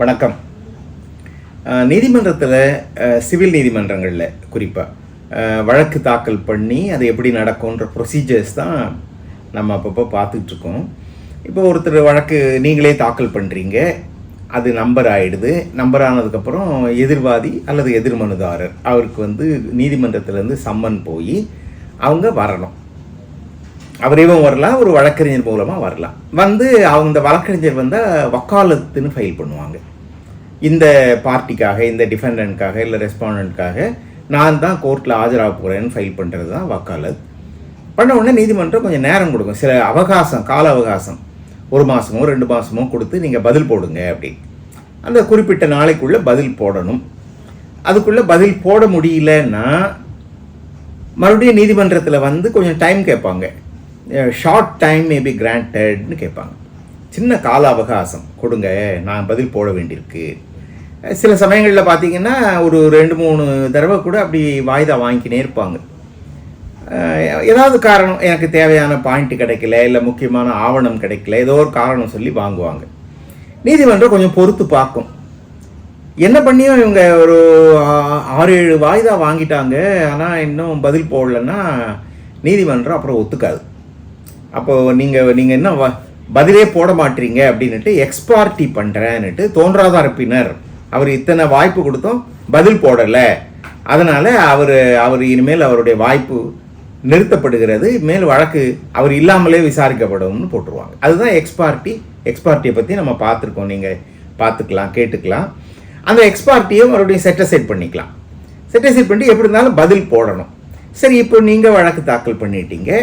வணக்கம். நீதிமன்றத்தில் சிவில் நீதிமன்றங்களில் குறிப்பாக வழக்கு தாக்கல் பண்ணி அது எப்படி நடக்கும்ன்ற ப்ரொசீஜர்ஸ் தான் நம்ம அப்பப்போ பார்த்துட்ருக்கோம். இப்போ ஒருத்தர் வழக்கு நீங்களே தாக்கல் பண்ணுறீங்க அது நம்பர் ஆகிடுது நம்பர் ஆனதுக்கப்புறம் எதிர்வாதி அல்லது எதிர்மனுதாரர் அவருக்கு வந்து நீதிமன்றத்திலேருந்து சம்மன் போய் அவங்க வரணும். அவரையும் வரலாம் ஒரு வழக்கறிஞர் மூலமாக வரலாம். வந்து அவங்க இந்த வழக்கறிஞர் வந்தால் வக்காலத்துன்னு ஃபைல் பண்ணுவாங்க. இந்த பார்ட்டிக்காக இந்த டிஃபெண்டன்ட்காக இல்லை ரெஸ்பாண்டண்ட்காக நான் தான் கோர்ட்டில் ஆஜராக போகிறேன்னு ஃபைல் பண்ணுறது தான் வக்காலத். பண்ண உடனே நீதிமன்றம் கொஞ்சம் நேரம் கொடுக்கும். சில அவகாசம் கால அவகாசம். ஒரு மாதமோ ரெண்டு மாதமோ கொடுத்து நீங்கள் பதில் போடுங்க அப்படின்னு. அந்த குறிப்பிட்ட நாளைக்குள்ளே பதில் போடணும். அதுக்குள்ளே பதில் போட முடியலன்னா மறுபடியும் நீதிமன்றத்தில் வந்து கொஞ்சம் டைம் கேட்பாங்க. ஷார்ட் டைம் மேபி கிராண்டட்னு கேட்பாங்க. சின்ன கால அவகாசம். கொடுங்க நான் பதில் போட வேண்டியிருக்கு. சில சமயங்களில் பார்த்தீங்கன்னா ஒரு ரெண்டு மூணு தடவை கூட அப்படி வாய்தா வாங்கிக்கினே இருப்பாங்க. ஏதாவது காரணம் எனக்கு தேவையான பாயிண்ட் கிடைக்கல இல்லை முக்கியமான ஆவணம் கிடைக்கல ஏதோ ஒரு காரணம் சொல்லி வாங்குவாங்க. நீதிமன்றம் கொஞ்சம் பொறுத்து பார்க்கும். என்ன பண்ணியும் இவங்க ஒரு ஆறு ஏழு வாய்தா வாங்கிட்டாங்க. ஆனால் இன்னும் பதில் போடலன்னா நீதிமன்றம் அப்புறம் ஒத்துக்காது. அப்போ நீங்கள் நீங்கள் என்ன வ- பதிலே போட மாட்டீங்க அப்படின்னுட்டு எக்ஸ்பார்ட்டி பண்ணுறேன்னுட்டு தோன்றாதரப்பினர். அவர் இத்தனை வாய்ப்பு கொடுத்தோம் பதில் போடலை. அதனால் அவர் அவர் இனிமேல் அவருடைய வாய்ப்பு நிறுத்தப்படுகிறது. மேல் வழக்கு அவர் இல்லாமலே விசாரிக்கப்படும்னு போட்டுருவாங்க. அதுதான் எக்ஸ்பார்ட்டி எக்ஸ்பார்ட்டியை பற்றி நம்ம பார்த்துருக்கோம். நீங்கள் பார்த்துக்கலாம் கேட்டுக்கலாம். அந்த எக்ஸ்பார்ட்டியை மறுபடியும் செட்டசைட் பண்ணிக்கலாம். செட்டசைட் பண்ணி எப்படி இருந்தாலும் பதில் போடணும். சரி இப்போ நீங்கள் வழக்கு தாக்கல் பண்ணிட்டீங்க.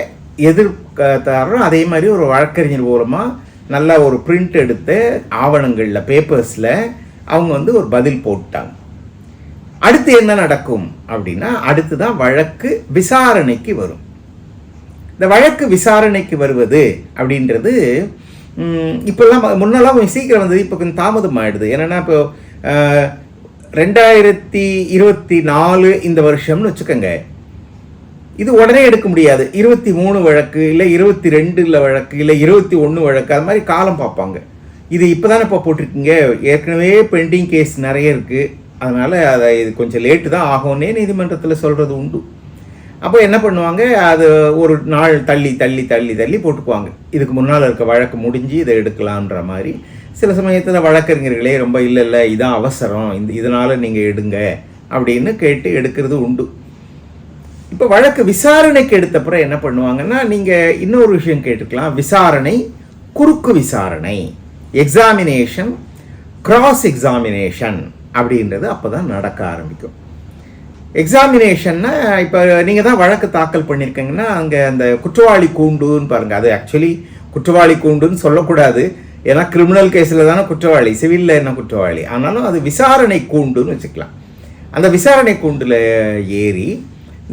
எதிர்த்தாரும் அதே மாதிரி ஒரு வழக்கறிஞர் மூலமாக நல்ல ஒரு பிரிண்ட் எடுத்த ஆவணங்களில் பேப்பர்ஸில் அவங்க வந்து ஒரு பதில் போட்டாங்க. அடுத்து என்ன நடக்கும் அப்படின்னா அடுத்து தான் வழக்கு விசாரணைக்கு வரும். இந்த வழக்கு விசாரணைக்கு வருவது அப்படின்றது இப்போல்லாம் முன்னெல்லாம் கொஞ்சம் சீக்கிரம் வந்தது இப்போ கொஞ்சம் தாமதம் ஆகிடுது என்னென்னா இப்போ ரெண்டாயிரத்தி இருபத்தி நாலு இந்த வருஷம்னு வச்சுக்கோங்க. இது உடனே எடுக்க முடியாது. இருபத்தி மூணு வழக்கு இல்லை இருபத்தி ரெண்டில் வழக்கு இல்லை இருபத்தி ஒன்று வழக்கு அது மாதிரி காலம் பார்ப்பாங்க. இது இப்போ தானே இப்போ போட்டிருக்கீங்க? ஏற்கனவே பெண்டிங் கேஸ் நிறைய இருக்குது அதனால் அதை இது கொஞ்சம் லேட்டு தான் ஆகும்னே நீதிமன்றத்தில் சொல்கிறது உண்டு. அப்போ என்ன பண்ணுவாங்க? அது ஒரு நாள் தள்ளி தள்ளி தள்ளி தள்ளி போட்டுக்குவாங்க. இதுக்கு முன்னால் இருக்க வழக்கு முடிஞ்சு இதை எடுக்கலான்ற மாதிரி. சில சமயத்தில் வழக்கறிஞர்களே ரொம்ப இல்லை இல்லை இதான் அவசரம் இந்த இதனால் நீங்கள் எடுங்க அப்படின்னு கேட்டு எடுக்கிறது உண்டு. இப்போ வழக்கு விசாரணைக்கு எடுத்தப்புறம் என்ன பண்ணுவாங்கன்னா நீங்கள் இன்னொரு விஷயம் கேட்டுக்கலாம். விசாரணை குறுக்கு விசாரணை எக்ஸாமினேஷன் கிராஸ் எக்ஸாமினேஷன் அப்படின்றது அப்போ தான் நடக்க ஆரம்பிக்கும். எக்ஸாமினேஷன்னா இப்போ நீங்கள் தான் வழக்கு தாக்கல் பண்ணியிருக்கீங்கன்னா அங்கே அந்த குற்றவாளி கூண்டுன்னு பாருங்கள் அது ஆக்சுவலி குற்றவாளி கூண்டுன்னு சொல்லக்கூடாது. ஏன்னா கிரிமினல் கேஸில் தானே குற்றவாளி சிவிலில் என்ன குற்றவாளி? ஆனாலும் அது விசாரணை கூண்டுன்னு வச்சுக்கலாம். அந்த விசாரணை கூண்டில் ஏறி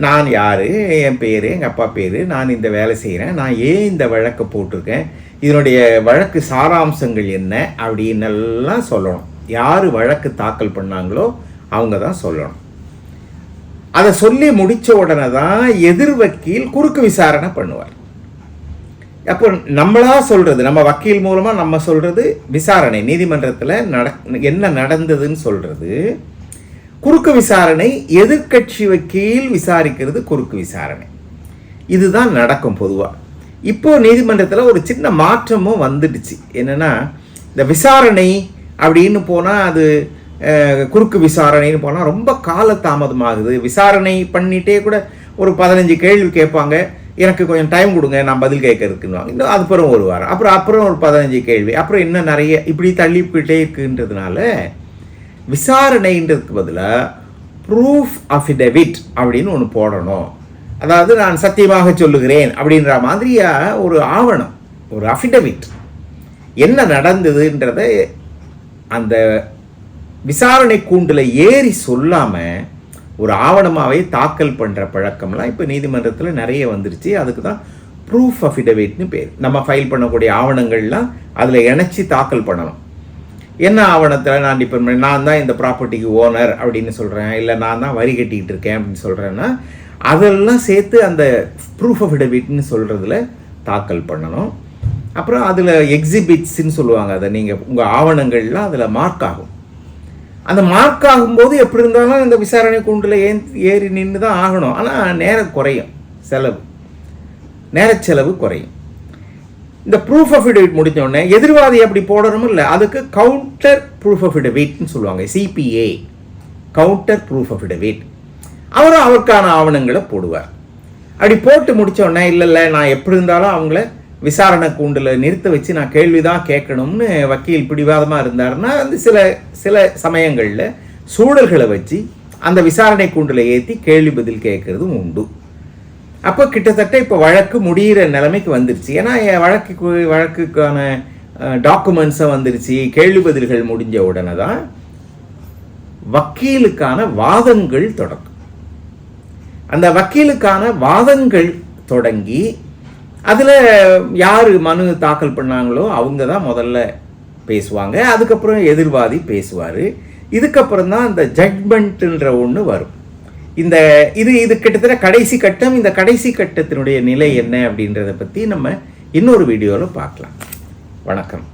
நான் யார்? என் பேர் எங்கள் அப்பா பேர் நான் இந்த வேலை செய்கிறேன் நான் ஏன் இந்த வழக்கை போட்டிருக்கேன்? இதனுடைய வழக்கு சாராம்சங்கள் என்ன? அப்படின்னு எல்லாம் சொல்லணும். யார் வழக்கு தாக்கல் பண்ணாங்களோ அவங்க தான் சொல்லணும். அதை சொல்லி முடித்த உடனே தான் எதிர் வக்கீல் குறுக்கு விசாரணை பண்ணுவார். அப்போ நம்மளாக சொல்கிறது நம்ம வக்கீல் மூலமாக நம்ம சொல்கிறது விசாரணை நீதிமன்றத்தில் நட என்ன நடந்ததுன்னு சொல்கிறது குறுக்கு விசாரணை எதிர்க்கட்சி வக்கீல் விசாரிக்கிறது குறுக்கு விசாரணை. இதுதான் நடக்கும் பொதுவாக இப்போது நீதிமன்றத்தில் ஒரு சின்ன மாற்றமும் வந்துடுச்சு. என்னென்னா இந்த விசாரணை அப்படின்னு போனால் அது குறுக்கு விசாரணைன்னு போனால் ரொம்ப காலதாமதமாகுது. விசாரணை பண்ணிட்டே கூட ஒரு பதினஞ்சு கேள்வி கேட்பாங்க. எனக்கு கொஞ்சம் டைம் கொடுங்க நான் பதில் கேட்கறதுக்குன்னு இன்னும் அதுக்கப்புறம் ஒரு வாரம். அப்புறம் அப்புறம் ஒரு பதினஞ்சு கேள்வி. அப்புறம் இன்னும் நிறைய இப்படி தள்ளிப்பிட்டே இருக்குன்றதுனால விசாரணைன்றதுக்கு பதிலாக ப்ரூஃப் அஃபிடவிட் அப்படின்னு ஒன்று போடணும். அதாவது நான் சத்தியமாக சொல்லுகிறேன் அப்படின்ற மாதிரியாக ஒரு ஆவணம் ஒரு அஃபிடவிட் என்ன நடந்ததுன்றத அந்த விசாரணை கூண்டில் ஏறி சொல்லாமல் ஒரு ஆவணமாகவே தாக்கல் பண்ணுற பழக்கம்லாம் இப்போ நீதிமன்றத்தில் நிறைய வந்துருச்சு. அதுக்கு தான் ப்ரூஃப் அஃபிடவிட்னு பேர். நம்ம ஃபைல் பண்ணக்கூடிய ஆவணங்கள்லாம் அதில் இணைச்சி தாக்கல் பண்ணணும் என்ன ஆவணத்தில் நான் டிபெண்ட் பண்ணி நான் தான் இந்த ப்ராப்பர்ட்டிக்கு ஓனர் அப்படின்னு சொல்கிறேன் இல்லை நான் தான் வரி கட்டிக்கிட்டு இருக்கேன் அப்படின்னு சொல்கிறேன்னா அதெல்லாம் சேர்த்து அந்த ப்ரூஃப் ஆஃப் எடவிட்னு சொல்கிறதுல தாக்கல் பண்ணணும். அப்புறம் அதில் எக்ஸிபிட்ஸ்ன்னு சொல்லுவாங்க அதை நீங்கள் உங்கள் ஆவணங்கள்லாம் அதில் மார்க் ஆகும். அந்த மார்க் ஆகும்போது எப்படி இருந்தாலும் இந்த விசாரணை கூண்டில் ஏன் ஏறி நின்று தான் ஆகணும். ஆனால் நேரம் குறையும் செலவு. நேரச்செலவு குறையும். இந்த ப்ரூஃப் ஆஃப் முடிஞ்ச முடிஞ்சோடனே எதிர்வாதி அப்படி போடணும் இல்லை? அதுக்கு கவுண்டர் ப்ரூஃப் ஆஃப் இடவிட்னு சொல்லுவாங்க சிபிஏ கவுண்டர் ப்ரூஃப் ஆஃப் இடவிட் அவரும் அவருக்கான ஆவணங்களை போடுவார். அப்படி போட்டு முடித்தோடனே இல்லை இல்லை நான் எப்படி இருந்தாலும் அவங்கள விசாரணை கூண்டில் நிறுத்த வச்சு நான் கேள்வி தான் கேட்கணும்னு வக்கீல் பிடிவாதமாக இருந்தாருன்னா வந்து சில சில சமயங்களில் சூழல்களை வச்சு அந்த விசாரணை கூண்டில் ஏற்றி கேள்வி பதில் கேட்கறதும் உண்டு. அப்போ கிட்டத்தட்ட இப்போ வழக்கு முடிகிற நிலைமைக்கு வந்துருச்சு. ஏன்னா என் வழக்கு வழக்குக்கான டாக்குமெண்ட்ஸை வந்துருச்சு. கேள்வி பதில்கள் முடிஞ்ச உடனே தான் வக்கீலுக்கான வாதங்கள் தொடங்கும். அந்த வக்கீலுக்கான வாதங்கள் தொடங்கி அதில் யார் மனு தாக்கல் பண்ணாங்களோ அவங்க தான் முதல்ல பேசுவாங்க. அதுக்கப்புறம் எதிர்வாதி பேசுவார். இதுக்கப்புறம் தான் இந்த ஜட்மெண்ட்டுன்ற ஒன்று வரும். இந்த இது இது கிட்டத்தட்ட கடைசி கட்டம். இந்த கடைசி கட்டத்தினுடைய நிலை என்ன அப்படின்றத பற்றி நம்ம இன்னொரு வீடியோவில் பார்க்கலாம். வணக்கம்.